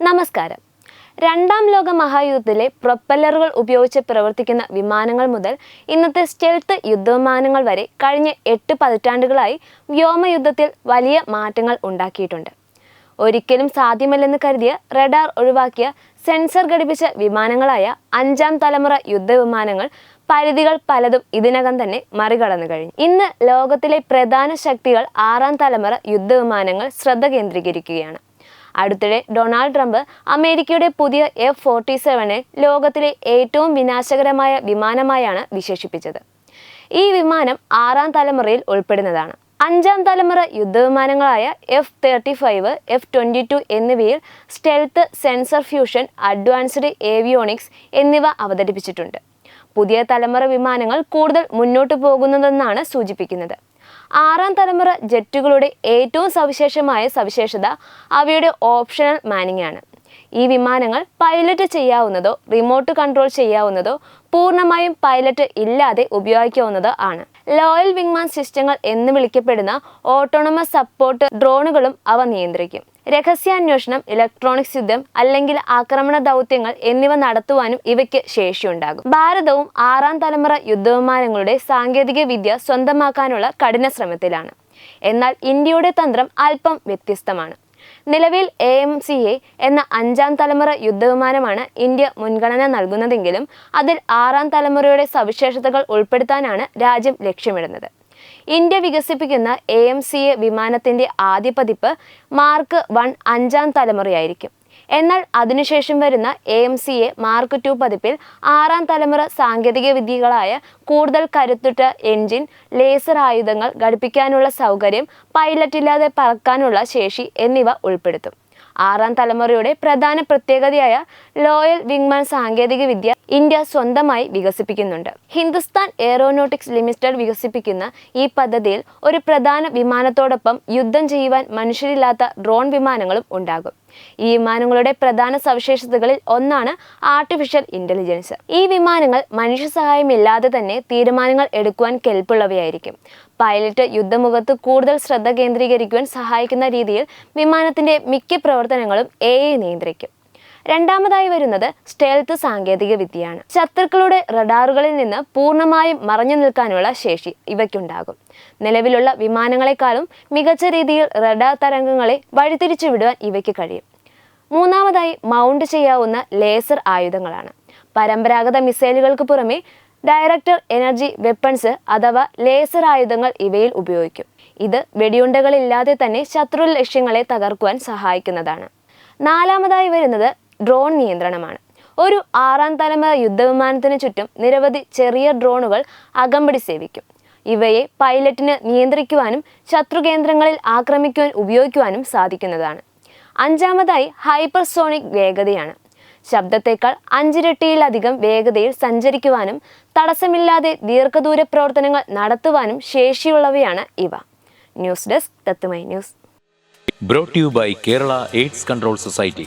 നമസ്കാരം. രണ്ടാം ലോക മഹായുദ്ധത്തിലെ പ്രൊപ്പല്ലറുകൾ ഉപയോഗിച്ച് പ്രവർത്തിക്കുന്ന വിമാനങ്ങൾ മുതൽ ഇന്നത്തെ സ്റ്റെൽത്ത് യുദ്ധവിമാനങ്ങൾ വരെ കഴിഞ്ഞ എട്ട് പതിറ്റാണ്ടുകളായി വ്യോമയുദ്ധത്തിൽ വലിയ മാറ്റങ്ങൾ ഉണ്ടാക്കിയിട്ടുണ്ട്. ഒരിക്കലും സാധ്യമല്ലെന്ന് കരുതിയ റഡാർ ഒഴിവാക്കിയ സെൻസർ ഘടിപ്പിച്ച വിമാനങ്ങളായ അഞ്ചാം തലമുറ യുദ്ധവിമാനങ്ങൾ പരിധികൾ പലതും ഇതിനകം തന്നെ മറികടന്നു കഴിഞ്ഞു. ഇന്ന് ലോകത്തിലെ പ്രധാന ശക്തികൾ ആറാം തലമുറ യുദ്ധവിമാനങ്ങൾ ശ്രദ്ധ കേന്ദ്രീകരിക്കുകയാണ്. അടുത്തിടെ ഡൊണാൾഡ് ട്രംപ് അമേരിക്കയുടെ പുതിയ എഫ് ഫോർട്ടി സെവനെ ലോകത്തിലെ ഏറ്റവും വിനാശകരമായ വിമാനമായാണ് വിശേഷിപ്പിച്ചത്. ഈ വിമാനം ആറാം തലമുറയിൽ ഉൾപ്പെടുന്നതാണ്. അഞ്ചാം തലമുറ യുദ്ധവിമാനങ്ങളായ F thirty five F twenty two എന്നിവയിൽ stealth sensor fusion advanced avionics എന്നിവ അവതരിപ്പിച്ചിട്ടുണ്ട്. പുതിയ തലമുറ വിമാനങ്ങൾ കൂടുതൽ മുന്നോട്ട് പോകുന്നതെന്നാണ് സൂചിപ്പിക്കുന്നത്. ആറാം തലമുറ ജെറ്റുകളുടെ ഏറ്റവും സവിശേഷമായ സവിശേഷത അവയുടെ ഓപ്ഷണൽ മാനിങ് ആണ്. ഈ വിമാനങ്ങൾ പൈലറ്റ് ചെയ്യാവുന്നതോ റിമോട്ട് കൺട്രോൾ ചെയ്യാവുന്നതോ പൂർണമായും പൈലറ്റ് ഇല്ലാതെ ഉപയോഗിക്കാവുന്നതോ ആണ്. ലോയൽ വിങ്മാൻ സിസ്റ്റങ്ങൾ എന്ന് വിളിക്കപ്പെടുന്ന ഓട്ടോണമസ് സപ്പോർട്ട് ഡ്രോണുകളും അവ നിയന്ത്രിക്കും. രഹസ്യാന്വേഷണം ഇലക്ട്രോണിക്സ് യുദ്ധം അല്ലെങ്കിൽ ആക്രമണ ദൗത്യങ്ങൾ എന്നിവ നടത്തുവാനും ഇവയ്ക്ക് ശേഷിയുണ്ടാകും. ഭാരതവും ആറാം തലമുറ യുദ്ധവിമാനങ്ങളുടെ സാങ്കേതിക വിദ്യ സ്വന്തമാക്കാനുള്ള കഠിന ശ്രമത്തിലാണ്. എന്നാൽ ഇന്ത്യയുടെ തന്ത്രം അല്പം വ്യത്യസ്തമാണ്. നിലവിൽ എ എം സി എ എന്ന അഞ്ചാം തലമുറ യുദ്ധവിമാനമാണ് ഇന്ത്യ മുൻഗണന നൽകുന്നതെങ്കിലും അതിൽ ആറാം തലമുറയുടെ സവിശേഷതകൾ ഉൾപ്പെടുത്താനാണ് രാജ്യം ലക്ഷ്യമിടുന്നത്. ഇന്ത്യ വികസിപ്പിക്കുന്ന എ എം സി എ വിമാനത്തിന്റെ ആദ്യ പതിപ്പ് മാർക്ക് വൺ അഞ്ചാം തലമുറയായിരിക്കും. എന്നാൽ അതിനുശേഷം വരുന്ന A M C A mark two പതിപ്പിൽ ആറാം തലമുറ സാങ്കേതിക വിദ്യകളായ കൂടുതൽ കരുത്തുറ്റ എൻജിൻ ലേസർ ആയുധങ്ങൾ ഘടിപ്പിക്കാനുള്ള സൗകര്യം പൈലറ്റില്ലാതെ പറക്കാനുള്ള ശേഷി എന്നിവ ഉൾപ്പെടുത്തും. ആറാം തലമുറയുടെ പ്രധാന പ്രത്യേകതയായ ലോയൽ വിങ്മാൻ സാങ്കേതിക വിദ്യ ഇന്ത്യ സ്വന്തമായി വികസിപ്പിക്കുന്നുണ്ട്. ഹിന്ദുസ്ഥാൻ എയറോനോട്ടിക്സ് ലിമിറ്റഡ് വികസിപ്പിക്കുന്ന ഈ പദ്ധതിയിൽ ഒരു പ്രധാന വിമാനത്തോടൊപ്പം യുദ്ധം ചെയ്യുവാൻ മനുഷ്യരില്ലാത്ത ഡ്രോൺ വിമാനങ്ങളും ഉണ്ടാകും. ഈ വിമാനങ്ങളുടെ പ്രധാന സവിശേഷതകളിൽ ഒന്നാണ് ആർട്ടിഫിഷ്യൽ ഇന്റലിജൻസ് ഈ വിമാനങ്ങൾ മനുഷ്യ സഹായമില്ലാതെ തന്നെ തീരുമാനങ്ങൾ എടുക്കുവാൻ കെൽപ്പുള്ളവയായിരിക്കും. പൈലറ്റ് യുദ്ധമുഖത്ത് കൂടുതൽ ശ്രദ്ധ കേന്ദ്രീകരിക്കുവാൻ സഹായിക്കുന്ന രീതിയിൽ വിമാനത്തിന്റെ മിക്ക പ്രവർത്തനങ്ങളും എ നിയന്ത്രിക്കും. രണ്ടാമതായി വരുന്നത് സ്റ്റേൽത്ത് സാങ്കേതിക വിദ്യയാണ്. ശത്രുക്കളുടെ റഡാറുകളിൽ നിന്ന് പൂർണമായും മറഞ്ഞു നിൽക്കാനുള്ള ശേഷി ഇവയ്ക്കുണ്ടാകും. നിലവിലുള്ള വിമാനങ്ങളെക്കാളും മികച്ച രീതിയിൽ റഡാർ തരംഗങ്ങളെ വഴിതിരിച്ചു വിടുവാൻ ഇവയ്ക്ക് കഴിയും. മൂന്നാമതായി മൗണ്ട് ചെയ്യാവുന്ന ലേസർ ആയുധങ്ങളാണ്. പരമ്പരാഗത മിസൈലുകൾക്ക് പുറമെ ഡയറക്ടർ എനർജി വെപ്പൺസ് അഥവാ ലേസർ ആയുധങ്ങൾ ഇവയിൽ ഉപയോഗിക്കും. ഇത് വെടിയുണ്ടകളില്ലാതെ തന്നെ ശത്രു ലക്ഷ്യങ്ങളെ തകർക്കുവാൻ സഹായിക്കുന്നതാണ്. നാലാമതായി വരുന്നത് ഡ്രോൺ നിയന്ത്രണമാണ്. ഒരു ആറാം തലമുറ യുദ്ധവിമാനത്തിന് ചുറ്റും നിരവധി ചെറിയ ഡ്രോണുകൾ അകമ്പടി സേവിക്കും. ഇവയെ പൈലറ്റിന് നിയന്ത്രിക്കുവാനും ശത്രു കേന്ദ്രങ്ങളിൽ ആക്രമിക്കുവാൻ ഉപയോഗിക്കുവാനും സാധിക്കുന്നതാണ്. അഞ്ചാമതായി ഹൈപ്പർസോണിക് വേഗതയാണ്. ശബ്ദത്തേക്കാൾ അഞ്ചിരട്ടിയിലധികം വേഗതയിൽ സഞ്ചരിക്കുവാനും തടസ്സമില്ലാതെ ദീർഘദൂര പ്രവർത്തനങ്ങൾ നടത്തുവാനും ശേഷിയുള്ളവയാണ് ഇവ. ന്യൂസ് ഡെസ്ക് തത്തുമൈ news. Brought you by Kerala AIDS control society